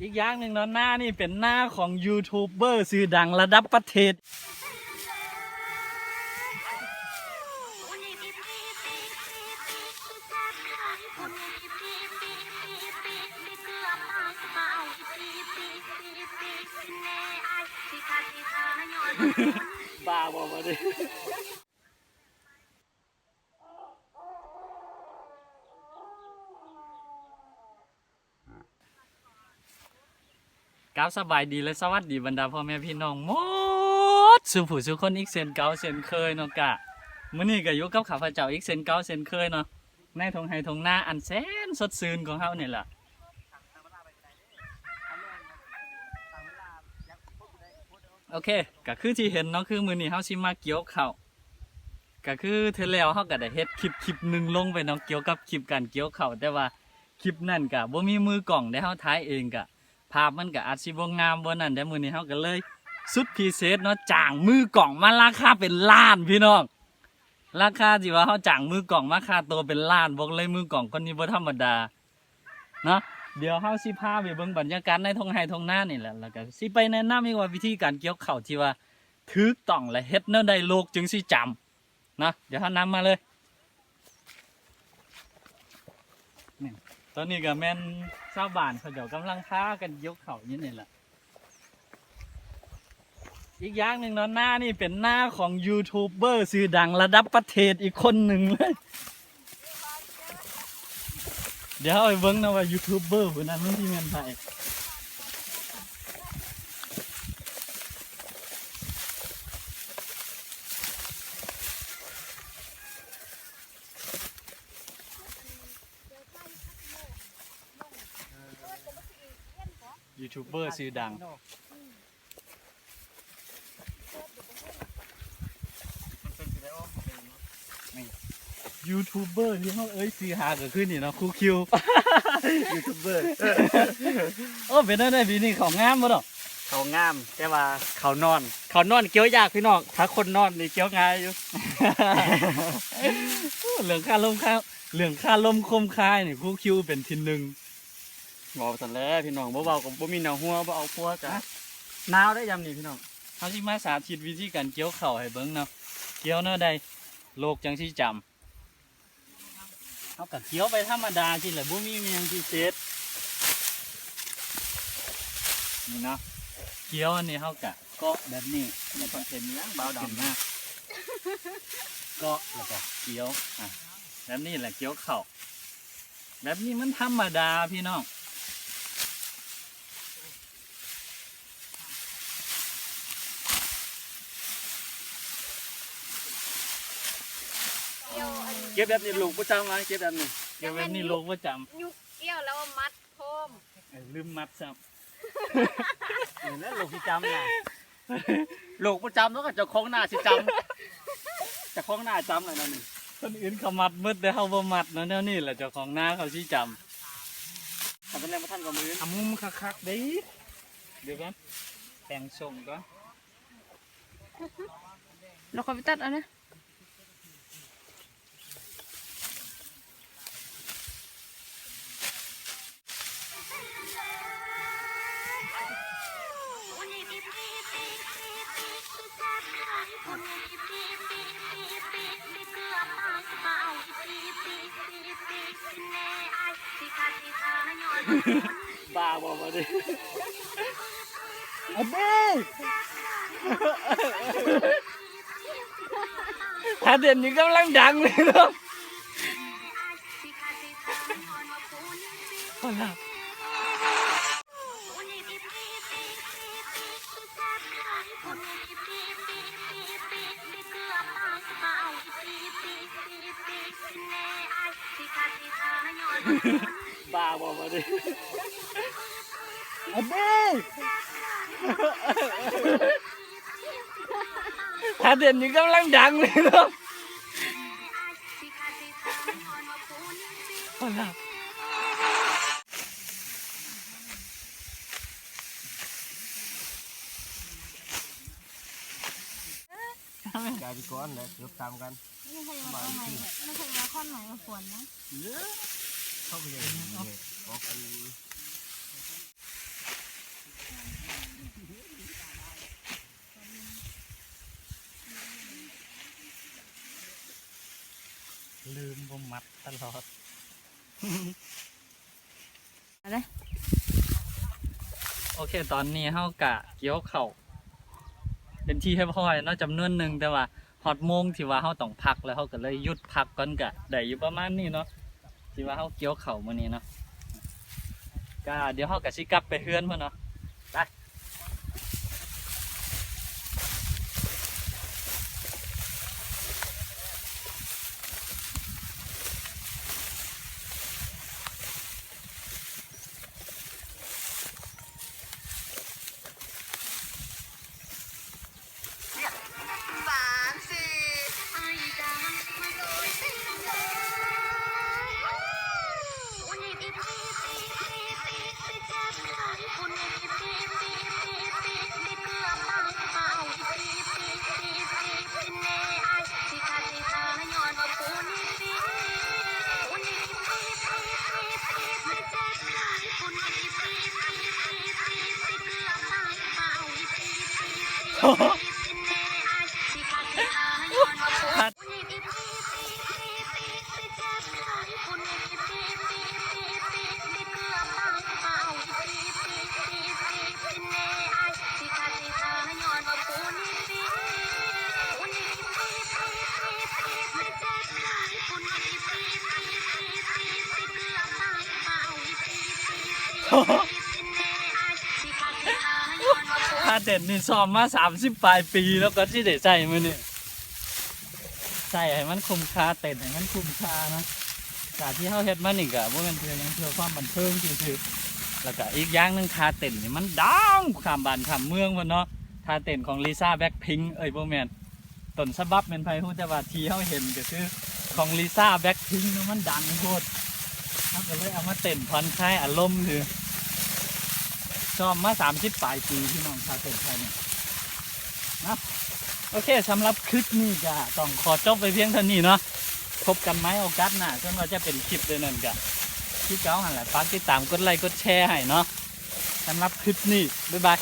อีกอย่างหนึ่งเนาะหน้านี่เป็นหน้าของยูทูบเบอร์ชื่อดังระดับประเทศบ้าบอมาดิ ก้าวสบายดีและสวัสดีบรรดาพ่อแม่พี่น้องหมดสุผู้สุคนอีกเซนเก่าเซนเคยเนาะกะมื้อนี้ก็อยู่กับข้าพเจ้าอีกเซนเก่าเซนเคยเนาะในทงไฮทงหน้าอันแสนสดชื่นของเฮานี่แหละโอเคก็คือที่เห็นเนาะคือมือนี้เฮาสิมาเกี่ยวข้าวก็คือเทอแล้วเฮาก็ได้เฮ็ดคลิปคลิปหนึงลงไปเนาะเกี่ยวกับคลิปการเกี่ยวข้าวแต่ว่าคลิปนั่นก็บ่มีมือกล้องได้เฮาถ่ายเองก็ ภาพมันก็อาจสิบ่งามบ่นั่นแต่มื้อนี้เฮาก็เลย สุดพิเศษเนาะจ้างมือกล่องมาราคาเป็นล้านพี่น้องราคาที่ว่าเฮาจ้างมือกล่องมาค่าตัวเป็นล้านบอกเลยมือกล่องคนนี้บ่ธรรมดาเนาะเดี๋ยวเฮาสิพาไปเบิ่งบรรยากาศในทงไห้ทงหน้านี่แหละแล้วก็สิไปแนะนำอีกว่าวิธีการเกี่ยวข้าวที่ว่าถูกต้องและเฮ็ดแนวใดโลกจึงสิจำนะเดี๋ยวเฮานำมาเลย ตอนนี้ก็แม่นชาวบ้านเขาเดี๋ยวกำลังพากันยกเขาวอยู่นี่แหละ อีกอย่างหนึ่งเนาะหน้านี่เป็นหน้าของยูทูบเบอร์ชื่อดังระดับประเทศอีกคนหนึ่งเลย เดี๋ยวเอาไปเบิ้งนะว่ายูทูบเบอร์คนนั้นมันที่เงินไทย ทูบเบอร์ชื่อดัง ยูทูบเบอร์ที่เขาเอ้ยซีหาก็ขึ้นนี่เนาะครูคิว ยูทูบเบอร์โอ้เป็นได้ได้ปีนี้ของงามบ่ดอกเขางามแต่ว่าเขานอน เขานอนเกี้ยวยากพี่น้องถ้าคนนอนนี่เกี้ยวง่ายอยู่ เหลืองค่าลมค่าเหลืองค่าลมคมคายนี่ครูคิวเป็นทีหนึ่ง บอกสันแล้วพี่น้องบ่เบากับบ่มีแนวหัวบ่เอาพัวจ้ะหนาวได้ยามนี้พี่น้องเขาสิมาสาธิตวิธีการเกี่ยวเข่าวให้เบิ่งเนาะเกี่ยวเนาะได้โลกจังสิจำเขาก็เกี่ยวไปธรรมดาสิแหละบ่มีเมียงพิเศษนี่เนาะเกี่ยวอันนี้เขากะเกาะแบบนี้แล้วก็เป็นยังเบาดำนะเกาะแล้วก็เกี่ยวอะแบบนี้แหละเกี่ยวเข่าวแบบนี้มันธรรมดาพี่น้อง เก็บแบบนี้ลูกประจำมาเก็บแบบนี้เกี่ยวแบบนี้โลกว่าจยุกเกี้ยวแล้วมัดโคมำเอ้ยลืมมัดซ้นี่นะลูกที่จำน่ะลูกประจำแล้วก็เจ้าของหน้าสิจำเจ้าของหน้าจำอะไรนั่นนี่ำคนอื่นเขามัดมืดแต่เขาบ่มัดเนาะแนวนี้แหละเจ้าของหน้าเขาชี้จทำเป็นแรงประทันกับมือำอามุมคักๆเด้เดี๋ยวกันแต่งทรงก่อนเราขอไปตัดเอานะ บ้าบ่มาดิอันนี้ถ้าเด่นนี่กำลังดังเลยเนาะเอาล่ะ บ้าบ่มาดิอันนี้ถ้าเด่นนี่กำลังดังเลยเนาะเอาล่ะกลายเป็นก้อนเลยเกือบตามกันไม่เคยมาข้อนไหนไม่เคยมาข้อนไหนมาฝนนะ เข้าไปเลยออกกันลืมบ่มัดตลอดอะไรโอเค ตอนนี้เฮากะเกี่ยวเข่าเป็นที่ให้พ่อยนาะจำนวนหนึ่งแต่ว่าฮอดโมงที่ว่าเฮาต้องพักแล้วเฮาก็เลยหยุดพักก่อนกะได้อยู่ประมาณนี้เนาะ ที่ว่าเขาเกี่ยวเข่ามื่อนี้เนาะก็เดี๋ยวเขากับชิกลับไปเฮือนเพิ่นเนาะ พัด พาเดนนี่ซ้อมมา30ปลายปีแล้วก็สิได้ใส่มื้อนี้ใส่ให้มันคุ้มค่าเต้นให้มันคุ้มค่านะจากที่เฮาเฮ็ดมานี่ก็บ่แม่นเพื่อยังเพื่อความบันเทิงซื่อๆแล้วก็อีกอย่างหนึงคาเต้นนี่มันดังข้ามบ้านข้ามเมืองพุ่นเนาะคาเต้นของลิซ่าแบ็คพิงเอ้ยบ่แม่นต้นฉบับแม่นไผฮู้แต่ว่าที่เฮาเห็นก็คือของลิซ่าแบ็คพิงเนาะมันดังโคตรเฮาก็เลยเอามาเต้นผ่อนคลายอารมณ์คือ ซ้อมมสิบปลายปีพี่น้องชาเต้นไทยนี่ยนะโอเคสำหรับคลิปนี้ก็ต้องขอจบไปเพียงเท่านี้เนาะพบกันไหมโอกาสหน้าซึ่งเราจะเป็นคลิปเดือนนั้นกันที่เก้าหันหลังฝากติดตามกดไลค์กดแชร์ให้เนาะสำหรับคลิปนี้บ๊ายบาย